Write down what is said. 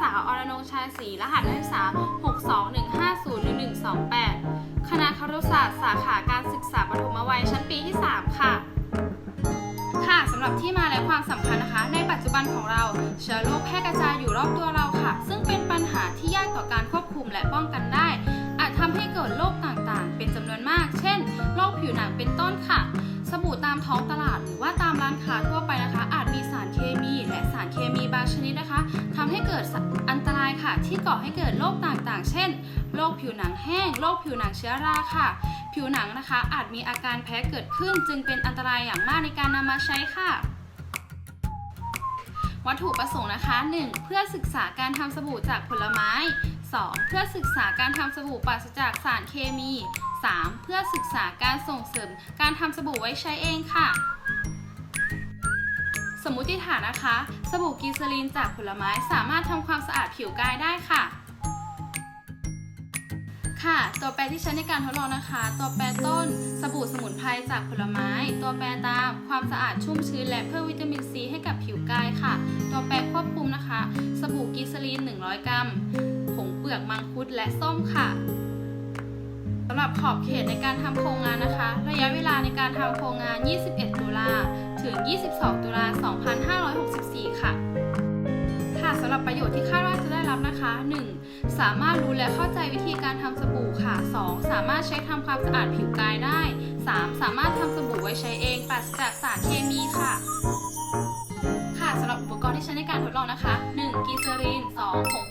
สาวอรนงชาศรีรหัสนักศึกษา 621501128 คณะครุศาสตร์สาขาการศึกษาปฐมวัยชั้นปีที่ 3 ค่ะ ค่ะสำหรับที่มาและความสำคัญนะคะ ในปัจจุบันของเราเชื้อโรคแพร่กระจายอยู่รอบตัวเราค่ะ ซึ่งเป็นปัญหาที่ยากต่อการควบคุมและป้องกันได้ ให้เกิดอันตรายค่ะ ที่ก่อให้เกิดโรคต่างๆ เช่น โรคผิวหนังแห้ง โรคผิวหนังเชื้อราค่ะ ผิวหนังนะคะอาจมีอาการแพ้เกิดขึ้น จึงเป็นอันตรายอย่างมากในการนำมาใช้ค่ะวัตถุประสงค์นะคะ 1. เพื่อศึกษาการทำสบู่จากผลไม้ 2. เพื่อศึกษาการทำสบู่ปราศจากสารเคมี 3. เพื่อศึกษาการส่งเสริมการทำสบู่ไว้ใช้เองค่ะ มมุติฐานนะคะ สบู่กีซาลีนจากผลไม้สามารถทำความสะอาดผิวกายได้ค่ะ ค่ะ ตัวแปรที่ใช้ในการทดลองนะคะ ตัวแปรต้น สบู่สมุนไพรจากผลไม้ ตัวแปรตาม ความสะอาดชุ่มชื้นและเพิ่มวิตามินซีให้กับผิวกายค่ะ ตัวแปรควบคุมนะคะ สบู่กีซาลีน 100 กรัม ผงเปลือกมังคุดและส้มค่ะสำหรับขอบเขตในการทำโครงงานนะคะ ระยะเวลาในการทำโครงงาน 21 ตุลา ถึง 22 ตุลา 2564 ค่ะ ค่ะสำหรับประโยชน์ที่คาดว่าจะได้รับนะคะ 1. สามารถรู้และเข้าใจวิธีการทำสบู่ค่ะ 2. สามารถใช้ทำความสะอาดผิวกายได้ 3. สามารถทำสบู่ไว้ใช้เองปราศจากสารเคมีค่ะค่ะสำหรับอุปกรณ์ที่ใช้ในการทดลองนะคะ 1. กีเซรีน 2. ผง